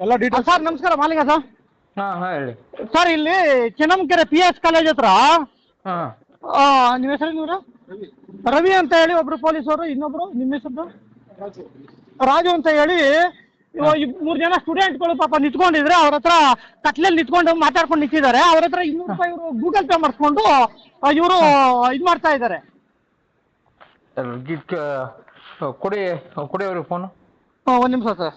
ಎಲ್ಲ details sir ನಮಸ್ಕಾರ Malinga sir. ಹಾ ಹಾ ಹೇಳಿ. ಸರ್ ಇಲ್ಲಿ ಚೆನ್ನಂಕೆರೆ ಪಿ ಎಸ್ ಕಾಲೇಜ್ ಹತ್ರ ಹಾ. ಆ, ನಿಮ್ಮ ಹೆಸರು ನೀವು ರವಿ ಅಂತ ಹೇಳಿ ಒಬ್ರು ಅವರು ಇನ್ನೊಬ್ರು ನಿಮ್ಮ ಹೆಸರು ರಾಜು ಅಂತ ಹೇಳಿ ಮೂರ್ ಜನ ಸ್ಟೂಡೆಂಟ್ಗಳು ಪಾಪ ನಿಂತ್ಕೊಂಡಿದ್ರೆ ಅವ್ರ ಹತ್ರ ಕತ್ಲಲ್ಲಿ ನಿಂತ್ಕೊಂಡು ಮಾತಾಡ್ಕೊಂಡು ನಿಂತಿದ್ದಾರೆ. ಅವ್ರ ಹತ್ರ ಇನ್ನೂರು ರೂಪಾಯಿ ಇವರು ಗೂಗಲ್ ಪೇ ಮಾಡಿಸ್ಕೊಂಡು ಇವರು ಇದ್ ಮಾಡ್ತಾ ಇದ್ದಾರೆ. ಕೊಡಿ ಕೊಡಿ ಅವ್ರಿಗೆ ಫೋನ್ ಒಂದ್ ನಿಮಿಷ ಸರ್.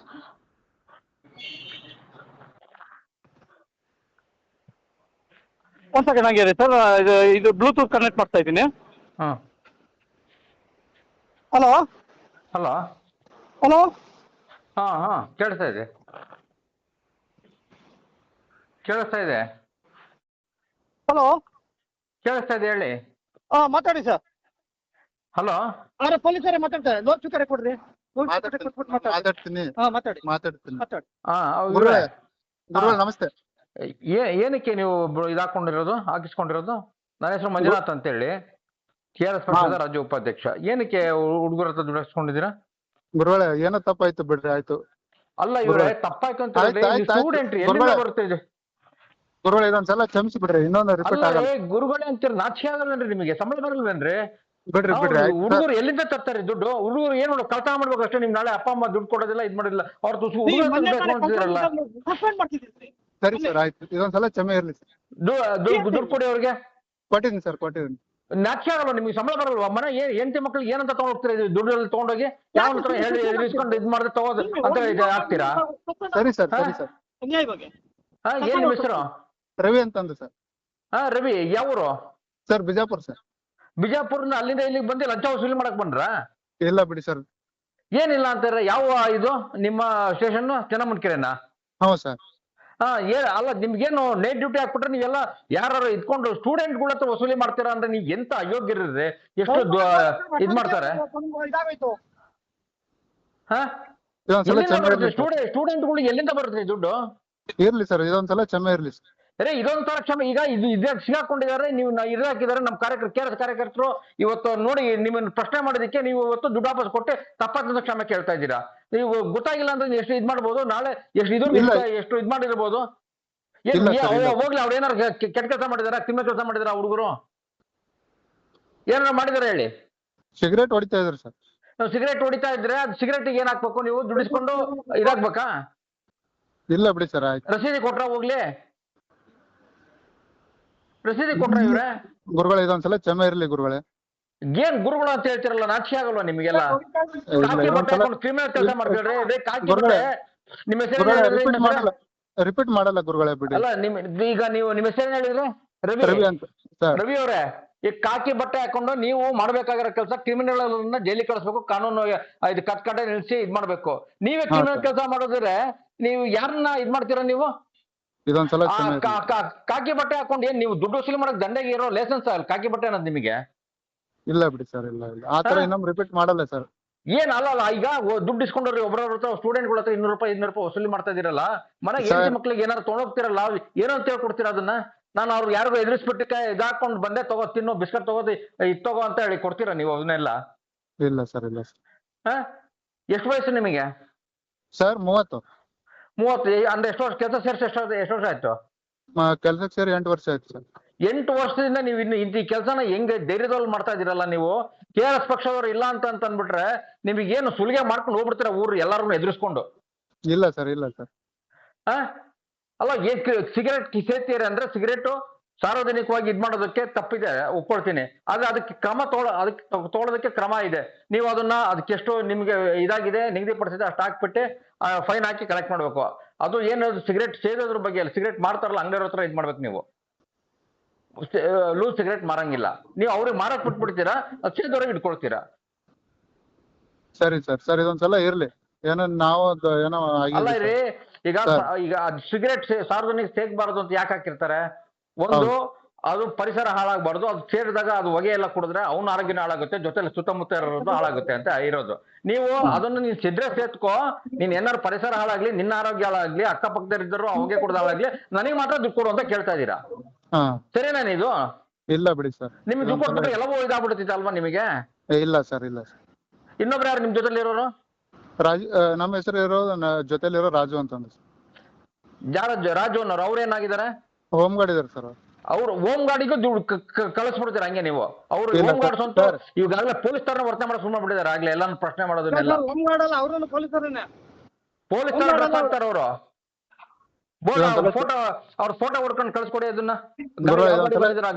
ಒಂದು ಸೆಕೆಂಡ್ ಸರ್. ಇದು ಇದು ಬ್ಲೂಟೂತ್ ಕನೆಕ್ಟ್ ಮಾಡ್ತಾ ಇದ್ದೀನಿ. ಹಾಂ. ಹಲೋ ಹಲೋ ಹಲೋ ಹಾಂ ಹಾಂ ಕೇಳಿಸ್ತಾ ಇದೆ. ಕೇಳಿಸ್ತಾ ಇದೆ? ಹಲೋ ಕೇಳಿಸ್ತಾ ಇದೆ ಹೇಳಿ. ಹಾಂ ಮಾತಾಡಿ ಸರ್. ಹಲೋ ಅರೆ ಪೊಲೀಸರೇ ಮಾತಾಡ್ತಾರೆ ನೋಡ್ ಕೊಡ್ರಿ. ಚುಕರೆ ಕೊಟ್ಬಿಟ್ಟು ಮಾತಾಡಿ. ಮಾತಾಡ್ತೀನಿ. ಹಾ, ಮಾತಾಡಿ. ಮಾತಾಡ್ತೀನಿ. ಮಾತಾಡಿ. ಹಾ ಗುರುಗಳೇ ಗುರುಗಳೇ ನಮಸ್ತೆ. ಏನಕ್ಕೆ ನೀವು ಇದಾಕೊಂಡಿರೋದು ಹಾಕಿಸ್ಕೊಂಡಿರೋದು? ನನ್ನ ಹೆಸರು ಮಂಜುನಾಥ್ ಅಂತೇಳಿ. ಕೆ ಆರ್ ಎಸ್ ಪಕ್ಷದ ರಾಜ್ಯ ಉಪಾಧ್ಯಕ್ಷ. ಏನಕ್ಕೆ ಹುಡುಗರ ಹತ್ರ ದುಡಿಸ್ಕೊಂಡಿದ್ದೀರಾ ಗುರುಗಳೇ ಏನೋ ತಪ್ಪಾಯ್ತು ಬಿಡ್ರಿ ಆಯ್ತು. ಅಲ್ಲ ಇವರೇ. ತಪ್ಪಾಯ್ತು ಅಂತ. ಸ್ಟೂಡೆಂಟ್ ಎಲ್ಲಿಂದ ಗುರುಗಳೇ. ಇದೆ? ಗುರುಗಳೇ ಇದೊಂದ್ಸಲ ಕ್ಷಮಿಸಿ ಬಿಡ್ರಿ ಇನ್ನೊಂದು ರಿಪೋರ್ಟ್ ಆಗಲ್ಲ. ಗುರುಗಳೇ ಅಂತೀರ ನಾಚಿಕೆ ಆಗಲ್ಲ ನಿಮಗೆ? ಸಂಬಳ ಬರಲ್ವೇನ್ರಿ? ಬಿಡ್ರಿ ಬಿಡ್ರಿ ಹುಡುಗರು ಎಲ್ಲಿಂದ ತರ್ತಾರೆ ದುಡ್ಡು? ಹುಡುಗರು ಏನ್ ನೋಡು ಕಳ್ತನ ಮಾಡ್ಬೇಕು ಅಷ್ಟೇ ನಿಮ್ ನಾಳೆ ಅಪ್ಪ ಅಮ್ಮ ದುಡ್ಡು ಕೊಡೋದಿಲ್ಲ ಇದ್ ಮಾಡಿಲ್ಲ. ಅವ್ರ ಹುಡುಗರು ಸಸ್ಪೆಂಡ್ ಮಾಡ್ತಿದ್ದೀರಿ. ಸರಿ ಸರ್ ಆಯ್ತು. ಇದೊಂದ್ಸಲ ಕ್ಷಮೆ ಇರ್ಲಿ ಸರ್ ದುಡ್ಡು ಕೊಡಿ ಅವ್ರಿಗೆ. ಕೊಟ್ಟಿದ್ದೀನಿ ಸರ್ ಕೊಟ್ಟಿದ್ದೀನಿ. ನಾಚಿಕೆ ನಿಮ್ಗೆ? ಸಂಬಳ ಬರಲ್ವಾ? ಮನೆ ಏನ್ ಹೆಂಡತಿ ಮಕ್ಳಿಗೆ ಏನಂತ ತಗೊಂಡ್ ಹೋಗ್ತೀರಾ ಇದು ದುಡ್ಡು ತಗೊಂಡೋಗಿ? ಯಾವ ಹತ್ರ ಹೇಳಿ ಇಸ್ಕೊಂಡು ಇದ್ ಮಾಡಿದ್ರೆ ತಗೋದು ಅಂತ ಇದು ಹಾಕ್ತೀರಾ? ಸರಿ ಸರ್ ಸರಿ ಸರ್ ಬಗ್ಗೆ ಹಾ ಏನ್ ಹೆಸರು? ರವಿ ಅಂತಂದು ಸರ್ ಹಾ ರವಿ ಯಾವೂರು ಸರ್ ಬಿಜಾಪುರ್ ಸರ್ ಬಿಜಾಪುರ್ನ ಅಲ್ಲಿಂದ ಇಲ್ಲಿಗೆ ಬಂದು ಲಂಚ ವಸೂಲಿ ಮಾಡಕ್ ಬಂದ್ರ? ಇಲ್ಲ ಬಿಡಿ ಸರ್ ಏನಿಲ್ಲ ಅಂತಾರೆ ಯಾವ ಇದು? ನಿಮ್ಮ ಸ್ಟೇಷನ್ ಚೆನ್ನಮನ್ಕೆರೆನಾ ಹೌದು ಸರ್ ಹಾ ಏ ಅಲ್ಲ ನಿಮ್ಗೇನು ನೈಟ್ ಡ್ಯೂಟಿ ಹಾಕ್ಬಿಟ್ರೆ ನೀವೆಲ್ಲ ಯಾರು ಇದ್ಕೊಂಡು ಸ್ಟೂಡೆಂಟ್ಗಳ ಹತ್ರ ವಸೂಲಿ ಮಾಡ್ತೀರಾ ಅಂದ್ರೆ ನೀವ್ ಎಂತ ಅಯೋಗ್ಯರಿದ್ರೆ ಎಷ್ಟು ಇದ್ ಮಾಡ್ತಾರೆ? ಎಲ್ಲಿಂದ ಬರುತ್ತೆ? ಸ್ಟೂಡೆಂಟ್ಗಳು ಎಲ್ಲಿಂದ ಬರುತ್ತೆ ದುಡ್ಡು? ಇರ್ಲಿ ಸರ್ ಇದೊಂದ್ಸಲ ಚೆನ್ನಾಗಿ ಇರ್ಲಿ ಸರ್. ಅರೆ ಇದೊಂಥರ ಕ್ಷಮೆ ಈಗ ಇದು ಇದೇ ಸಿಗಾಕೊಂಡಿದ್ದಾರೆ ನೀವು ಇದು ಹಾಕಿದ್ದಾರೆ ನಮ್ಮ ಕಾರ್ಯಕರ್ತ ಕಾರ್ಯಕರ್ತರು ಇವತ್ತು ನೋಡಿ ನಿಮ್ಮನ್ನ ಪ್ರಶ್ನೆ ಮಾಡೋದಕ್ಕೆ ನೀವು ಇವತ್ತು ದುಡ್ಡು ವಾಪಸ್ ಕೊಟ್ಟೆ ತಪ್ಪಾದ ಕ್ಷಮೆ ಕೇಳ್ತಾ ಇದ್ದೀರಾ? ನೀವು ಗೊತ್ತಾಗಿಲ್ಲ ಅಂದ್ರೆ ಎಷ್ಟು ಇದ್ ಮಾಡ್ಬೋದು ನಾಳೆ ಎಷ್ಟು ಇದು. ಎಷ್ಟು ಇದ್ ಮಾಡಿರ್ಬೋದು? ಹೋಗ್ಲಿ ಅವ್ರು ಏನಾರು ಕೆಟ್ಟ ಕೆಲಸ ಮಾಡಿದಾರ? ತಿಮ್ಮ ಕೆಲಸ ಮಾಡಿದಾರ ಹುಡುಗರು? ಏನಾರು ಮಾಡಿದಾರ ಹೇಳಿ? ಸಿಗರೇಟ್ ಹೊಡಿತಾ ಇದ್ರೆ ಸರ್. ನಾವು ಸಿಗರೇಟ್ ಹೊಡಿತಾ ಇದ್ರೆ ಅದು ಸಿಗರೇಟ್ ಏನ್ ಹಾಕ್ಬೇಕು? ನೀವು ದುಡಿಸ್ಕೊಂಡು ಇದಾಗ್ಬೇಕಾ? ಇಲ್ಲ ಬಿಡಿ ಸರ್ ರಸೀದಿ ಕೊಟ್ರ ಹೋಗ್ಲಿ? ರಸೀದಿ ಕೊಟ್ರ ಇವ್ರೆ? ಗುರುಗಳೇ ಇದೊಂದ್ಸಲ ಕ್ಷಮೆ ಇರ್ಲಿ ಗುರುಗಳೇ. ಏನ್ ಗುರುಗಳು ಅಂತ ಹೇಳ್ತಿರಲ್ಲ ನಾಚಿಕೆ ಆಗಲ್ವಾ ನಿಮ್ಗೆಲ್ಲ? ಕ್ರಿಮಿನಲ್ ಕೆಲಸ ಮಾಡ್ಬೇಡ್ರಿ. ಅದೇ ಕಾಕಿ ಗುರುಗಳೇ, ನಿಮ್ಮ ಹೆಸರು ರಿಪೀಟ್ ಮಾಡಲ್ಲ ರಿಪೀಟ್ ಮಾಡಲ್ಲ ಗುರುಗಳೇ ಬಿಡಿ. ಅಲ್ಲ ನಿಮ್ ಈಗ ನೀವು ನಿಮ್ಮ ಹೆಸರು ಹೇಳಿದ್ರೆ? ರವಿ. ರವಿ ಅಂತ ಸರ್. ರವಿ ಅವರೇ ಈ ಕಾಕಿ ಬಟ್ಟೆ ಹಾಕೊಂಡು ನೀವು ಮಾಡ್ಬೇಕಾಗಿರೋ ಕೆಲಸ ಕ್ರಿಮಿನಲ್ ಜೈಲಿಗೆ ಕಳಿಸ್ಬೇಕು ಕಾನೂನು ಇದು ಕಟ್ ಕಟ್ಟೆ ನಿಲ್ಸಿ ಇದ್ ಮಾಡ್ಬೇಕು. ನೀವೇ ಕ್ರಿಮಿನಲ್. ಕೆಲಸ ಮಾಡಿದ್ರೆ ನೀವು ಯಾರನ್ನ ಇದ್ ಮಾಡ್ತೀರಾ ನೀವು? ಇದೊಂದ್ಸಲ ಆ, ಕ್ಷಮೆ ಕಾ- ಕಾ- ಕಾಕಿ ಬಟ್ಟೆ ಹಾಕೊಂಡು ಏನ್ ನೀವು ದುಡ್ಡು ವಸೂಲಿ ಮಾಡಕ್ ದಂಡೆಗೆ ಇರೋ ಲೈಸೆನ್ಸ್ ಅಲ್ಲ ಕಾಕಿ ಬಟ್ಟೆ ಅನ್ನೋದು ನಿಮಗೆ? ಇಲ್ಲ ಬಿಡಿ ಸರ್ ಇಲ್ಲ ಇಲ್ಲ. ಆ ತರ ಹಾ? ಇನ್ನೊಮ್ಮೆ ರಿಪೀಟ್ ಮಾಡಲ್ಲ ಸರ್. ಏನ್ ಅಲ್ಲ ಅಲ್ಲ ಈಗ ಒ- ದುಡ್ಡು ಇಸ್ಕೊಂಡ್ರಿ ಒಬ್ಬರವ್ರ ಹತ್ರ ಸ್ಟೂಡೆಂಟ್ಗಳ ಹತ್ರ ಇನ್ನೂರು ರೂಪಾಯಿ ಇನ್ನೂರು ರೂಪಾಯಿ ವಸೂಲಿ ಮಾಡ್ತಾ ಇದೀರಲ್ಲ ಮನೆಗೆ ಹೆಣ್ಣು ಹೆಂಡತಿ ಮಕ್ಳಿಗೆ ಏನಾರು ತೊಗೊಂಡೋಗ್ತಿರಲ್ಲ ಏನೋ ಅಂತ ಹೇಳ್ಕೊಡ್ತೀರಾ ಅದನ್ನ? ನಾನು ಅವ್ರು ಯಾರಿಗೂ ಎದುರಿಸ್ಬಿಟ್ಟು ಇದಾಕೊಂಡು ಬಂದೆ ತಗೋ ತಿನ್ನು ಬಿಸ್ಕಟ್ ತಗೋದು ಇದು ತಗೋ ಅಂತ ಹೇಳಿ ಕೊಡ್ತೀರಾ ನೀವು ಅದನ್ನೆಲ್ಲ? ಇಲ್ಲ ಸರ್ ಇಲ್ಲ ಸರ್. ಎಷ್ಟು ವಯಸ್ಸು ನಿಮಗೆ? ಸರ್ ಮೂವತ್ತು. ಮೂವತ್ತು ಅಂದ್ರೆ ಎಷ್ಟು ವರ್ಷ ಕೆಲಸ ಸೇರಿಸಿ ಎಷ್ಟು ಎಷ್ಟು ವರ್ಷ ಆಯ್ತು? ಕೆಲ್ಸಕ್ಕೆ ಸೇರಿ ಎಂಟು ವರ್ಷ ಆಯ್ತು ಸರ್. ಎಂಟು ವರ್ಷದಿಂದ ನೀವು ಇನ್ನು ಇಂಥ ಕೆಲಸನ ಹೆಂಗೆ ಧೈರ್ಯದಲ್ಲಿ ಮಾಡ್ತಾ ಇದ್ದೀರಲ್ಲ ನೀವು? ಕೆ ಆರ್ ಎಸ್ ಪಕ್ಷದವ್ರು ಇಲ್ಲ ಅಂತ ಅಂತ ಅಂದ್ಬಿಟ್ರೆ ನಿಮಗೆ ಏನು ಸುಲಿಗೆ ಮಾಡ್ಕೊಂಡು ಹೋಗ್ಬಿಡ್ತೀರಾ ಊರು ಎಲ್ಲಾರನ್ನು ಎದುರಿಸ್ಕೊಂಡು? ಇಲ್ಲ ಸರ್ ಇಲ್ಲ ಸರ್. ಆ? ಅಲ್ಲ ಏನ್ ಸಿಗರೇಟ್ ಸೇರ್ತೀರಿ ಅಂದ್ರೆ ಸಿಗರೇಟು ಸಾರ್ವಜನಿಕವಾಗಿ ಇದು ಮಾಡೋದಕ್ಕೆ ತಪ್ಪಿದೆ ಒಪ್ಕೊಳ್ತೀನಿ. ಆದ್ರೆ ಅದಕ್ಕೆ ಕ್ರಮ ತೋಳ ಅದಕ್ಕೆ ತೋಳೋದಕ್ಕೆ ಕ್ರಮ ಇದೆ. ನೀವು ಅದನ್ನ ಅದಕ್ಕೆ ಎಷ್ಟು ನಿಮ್ಗೆ ಇದಾಗಿದೆ ನಿಗದಿಪಡಿಸಿದೆ ಅಷ್ಟು ಹಾಕ್ಬಿಟ್ಟು ಫೈನ್ ಹಾಕಿ ಕಲೆಕ್ಟ್ ಮಾಡ್ಬೇಕು. ಅದು ಏನಾದ್ರು ಸಿಗರೇಟ್ ಸೇದೋದ್ರ ಬಗ್ಗೆ ಅಲ್ಲ ಸಿಗರೇಟ್ ಮಾಡ್ತಾರಲ್ಲ ಅಂಗಡಿಯವ್ರ ಹತ್ರ ಇದ್ ಮಾಡ್ಬೇಕು ನೀವು. ಲೂಸ್ ಸಿಗರೇಟ್ ಮಾರಂಗಿಲ್ಲ. ನೀವು ಅವ್ರಿಗೆ ಮಾರಕ್ ಬಿಟ್ಬಿಡ್ತೀರಾ ಅದು ಸೇದೋರಿಗೆ ಇಟ್ಕೊಳ್ತೀರಾ. ಸರಿ ಸರ್ ಸರ್ ಇದೊಂದ್ಸಲ ಇರ್ಲಿ. ಏನೋ ನಾವು ಏನೋ ಅಲ್ಲ ರೀ ಈಗ ಈಗ ಸಿಗರೇಟ್ ಸಾರ್ವಜನಿಕ ಸೇರ್ಬಾರ್ದು ಅಂತ ಯಾಕೆ ಹಾಕಿರ್ತಾರೆ? ಒಂದು ಅದು ಪರಿಸರ ಹಾಳಾಗಬಾರ್ದು ಅದು ಸೇರಿದಾಗ ಅದು ಹೊಗೆ ಎಲ್ಲ ಕುಡಿದ್ರೆ ಅವನ ಆರೋಗ್ಯ ಹಾಳಾಗುತ್ತೆ ಜೊತೆಲಿ ಸುತ್ತಮುತ್ತ ಇರೋದು ಹಾಳಾಗುತ್ತೆ ಅಂತ ಇರೋದು. ನೀವು ಅದನ್ನು ನೀನ್ ಸಿದ್ರೆ ಸೇತ್ಕೋ ನೀನ್ ಏನಾರು ಪರಿಸರ ಹಾಳಾಗ್ಲಿ ನಿನ್ನ ಆರೋಗ್ಯ ಹಾಳಾಗ್ಲಿ ಅಕ್ಕಪಕ್ಕದಲ್ಲಿದ್ದರು ಹೊಗೆ ಕುಡ್ದು ಹಾಳಾಗ್ಲಿ ನನಗೆ ಮಾತ್ರ ದುಡ್ಡು ಕೊಡು ಅಂತ ಕೇಳ್ತಾ ಇದ್ದೀರಾ? ಹಾ. ಸರಿನಾ ಇದು ಇಲ್ಲ ಬಿಡಿ ಸರ್. ನಿಮ್ಗೆ ದುಡ್ಡು ಕೊಟ್ಬಿಟ್ರೆ ಎಲ್ಲವೂ ಇದಾಗ್ಬಿಡುತ್ತಿತ್ತು ಅಲ್ವಾ ನಿಮಗೆ ಇಲ್ಲ ಸರ್ ಇಲ್ಲ ಸರ್. ಇನ್ನೊಬ್ರು ಯಾರು ನಿಮ್ ಜೊತೆಲಿ ಇರೋರು ರಾಜ್ ನಮ್ಮ ಹೆಸರು ಇರೋ ಜೊತೆಲಿರೋ ರಾಜು ಅಂತಂದ್ರೆ ಯಾರ ರಾಜು ಅನ್ನೋರು ಅವ್ರು ಏನಾಗಿದ್ದಾರೆ? ಹೋಮ್ ಗಾರ್ಡ್ ಇದಾರೆ ಸರ್ ಅವ್ರು. ಹೋಮ್ ಗಾರ್ಡಿಗೂ ದುಡ್ಡು ಕಳಿಸ್ಬಿಡ್ತೀರ ಹಂಗೆ ನೀವು? ಅವ್ರು ಇಲ್ಲ ಹೋಮ್ ಗಾರ್ಡ್ ಸರ್, ಸ್ವಂತ ಸರ್. ಇವಾಗಲೇ ಪೊಲೀಸ್ ತರ ವರ್ತನೆ ಮಾಡಿ ಸುಮ್ಮನೆ ಬಿಟ್ಟಿದ್ದಾರೆ ಆಗ್ಲೇ ಎಲ್ಲಾನು ಪ್ರಶ್ನೆ ಮಾಡೋದನ್ನೆಲ್ಲ. ಹೋಮ್ ಮಾಡಲ್ಲ ಅವರನ್ನು ಪೊಲೀಸರನ್ನೇ. ಪೊಲೀಸ್ ತರ ಡ್ರೆಸ್ ಹಾಕ್ತಾರ ಅವರು ಫೋಟೋ ಅವ್ರ ಫೋಟೋ ಹೊಡ್ಕೊಂಡು ಕಳ್ಸ್ಕೊಡಿ ಅದನ್ನ.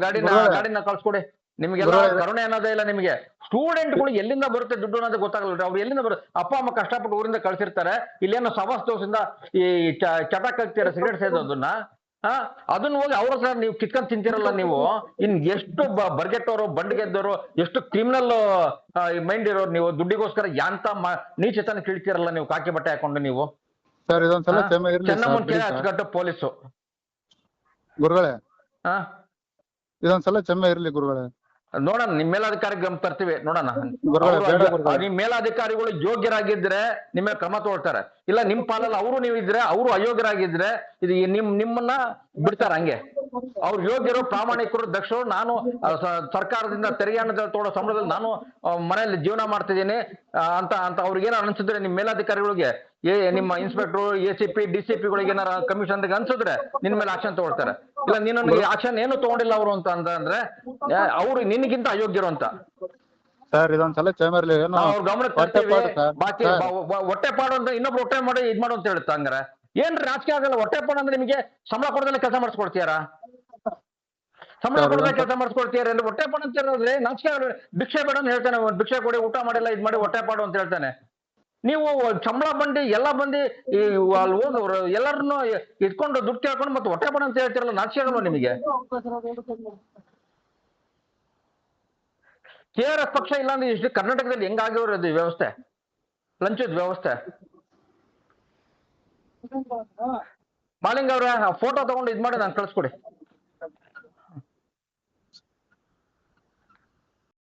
ಗಾಡಿನ ಗಾಡಿನ ಕಳ್ಸ್ಕೊಡಿ. ನಿಮ್ಗೆಲ್ಲ ಕರುಣೆ ಅನ್ನೋದೇ ಇಲ್ಲ ನಿಮಗೆ. ಸ್ಟೂಡೆಂಟ್ಗಳು ಎಲ್ಲಿಂದ ಬರುತ್ತೆ ದುಡ್ಡು ಅನ್ನೋದು ಗೊತ್ತಾಗಲ್ಲ ಅವ್ರು ಎಲ್ಲಿಂದ ಬರುತ್ತೆ? ಅಪ್ಪ ಅಮ್ಮ ಕಷ್ಟಪಟ್ಟು ಊರಿಂದ ಕಳ್ಸಿರ್ತಾರೆ. ಇಲ್ಲೇನೋ ಸವಾಸ್ ದೋಸಿಂದ ಈ ಚ- ಚಟ ಕಲ್ತೀರ ಸಿಗರೇಟ್ ಸೇದೋದನ್ನ. ಹಾ ಅದನ್ನ ಹೋಗಿ ಅವ್ರ ಹತ್ರ ನೀವು ಕಿತ್ಕೊಂಡ್ ತಿಂತಿರಲ್ಲ ನೀವು. ಇನ್ ಎಷ್ಟು ಬರ್ಗೆಟ್ಟವರು ಬಂಡ್ಗೆದ್ದವರು ಎಷ್ಟು ಕ್ರಿಮಿನಲ್ ಮೈಂಡ್ ಇರೋರು ನೀವು ದುಡ್ಡಿಗೋಸ್ಕರ ಯಾಂತ ನೀಚತನ ಕಿಳ್ತಿರಲ್ಲ ನೀವು ಕಾಕಿ ಬಟ್ಟೆ ಹಾಕೊಂಡು ನೀವು? ಚೆನ್ನಮ್ಮನ್ ಕೆರೆ ಅಚ್ಚುಕಟ್ಟು ಪೊಲೀಸು. ಗುರುಗಳೇ. ಹಾ. ಇದೊಂದ್ಸಲ ಚೆಮ್ಮೆ ಇರ್ಲಿ ಗುರುಗಳೇ. ನೋಡೋಣ ನಿಮ್ ಮೇಲಾಧಿಕಾರಿ ಗಮ್ ತರ್ತೀವಿ ನೋಡೋಣ. ನಿಮ್ ಮೇಲಾಧಿಕಾರಿಗಳು ಯೋಗ್ಯರಾಗಿದ್ರೆ ನಿಮ್ಮ ಕ್ರಮ ತಗೊಳ್ತಾರೆ. ಇಲ್ಲ ನಿಮ್ ಪಾಲಲ್ಲಿ ಅವರು ನೀವು ಇದ್ರೆ ಅವರು ಅಯೋಗ್ಯರಾಗಿದ್ರೆ ಇದು ನಿಮ್ ನಿಮ್ಮನ್ನ ಬಿಡ್ತಾರ ಹಂಗೆ. ಅವ್ರು ಯೋಗ್ಯರು ಪ್ರಾಮಾಣಿಕರು ದಕ್ಷರು ನಾನು ಸರ್ಕಾರದಿಂದ ತೆರಿಗೆ ಹಣದ ತೋಡೋ ಸಂಬಳದಲ್ಲಿ ನಾನು ಮನೆಯಲ್ಲಿ ಜೀವನ ಮಾಡ್ತಿದ್ದೀನಿ ಅಂತ ಅಂತ ಅವ್ರಿಗೆ ಏನಾರು ಅನ್ಸಿದ್ರೆ ನಿಮ್ ಮೇಲಾಧಿಕಾರಿಗಳಿಗೆ ಏ ನಿಮ್ಮ inspector A C P D C ಪಿಗಳಿಗೆ ಏನಾರ ಕಮಿಷನ್ ಅನ್ಸಿದ್ರೆ ನಿನ್ ಮೇಲೆ ಆಕ್ಷನ್ ತಗೊಳ್ತಾರೆ. ಇಲ್ಲ ನೀನು ಆಕ್ಷನ್ ಏನು ತಗೊಂಡಿಲ್ಲ ಅವರು ಅಂತ ಅಂದ್ರೆ ಅವ್ರು ನಿನ್ಗಿಂತ ಅಯೋಗ್ಯರು ಅಂತ. ಸರ್ ಇದೊಂದ್ಸಲ ಚೇಮರ್ಲಿ ಏನೋ ಬಾಕಿ ಅಂತ ಇನ್ನೊಬ್ರು ಹೊಟ್ಟೆ ಮಾಡಿ ಇದ್ ಮಾಡು ಅಂತ ಹೇಳುತ್ತ ಹಂಗಾರೆ? ಏನ್ರಿ ರಾಜಕೀಯ ಆಗಲ್ಲ ಹೊಟ್ಟೆ ಪಾಡು ಅಂದ್ರೆ ನಿಮಗೆ ಸಂಬಳ ಕೊಡದಲ್ಲಿ ಕೆಲಸ ಮಾಡಿಸ್ಕೊಡ್ತೀಯಾರ? ಸಂಬಳ ಕೊಡದ ಕೆಲಸ ಮಾಡಿಸ್ಕೊಳ್ತೀಯಾರ ಅಂದ್ರೆ ಹೊಟ್ಟೆ ಪಾಡು ಅಂತ ಹೇಳಿದ್ರೆ ನಾಚಿಕೆ ಭಿಕ್ಷೆ ಬೇಡ ಅಂತ ಹೇಳ್ತಾನೆ ಭಿಕ್ಷೆ ಕೊಡಿ ಊಟ ಮಾಡಿಲ್ಲ ಇದ್ ಮಾಡಿ ಹೊಟ್ಟೆ ಪಾಡು ಅಂತ ಹೇಳ್ತಾನೆ. ನೀವು ಸಂಬಳ ಬಂದು ಎಲ್ಲ ಬಂದು ಈ ಅಲ್ಲಿ ಹೋದವ್ರು ಎಲ್ಲರನ್ನು ಇಟ್ಕೊಂಡು ದುಡ್ಡು ಕೇಳ್ಕೊಂಡು ಮತ್ತೆ ಹೊಟ್ಟೆ ಪಾಡು ಅಂತ ಹೇಳ್ತಿರಲ್ಲ ನಾಚಿಕೆ ಆಗಲ್ವಾ ನಿಮಗೆ? ಕೆ ಆರ್ ಎಸ್ ಪಕ್ಷ ಇಲ್ಲ ಅಂದ್ರೆ ಇಷ್ಟು ಕರ್ನಾಟಕದಲ್ಲಿ ಹೆಂಗಾಗಿರೋದು ಈ ವ್ಯವಸ್ಥೆ? ಲಂಚದ ವ್ಯವಸ್ಥೆ. ಮಾಲಿಂಗ್ ಅವ್ರ ಫೋಟೋ ತಗೊಂಡು ಇದ್ ಮಾಡಿ ನಾನು ಕಳ್ಸ್ಕೊಡಿ.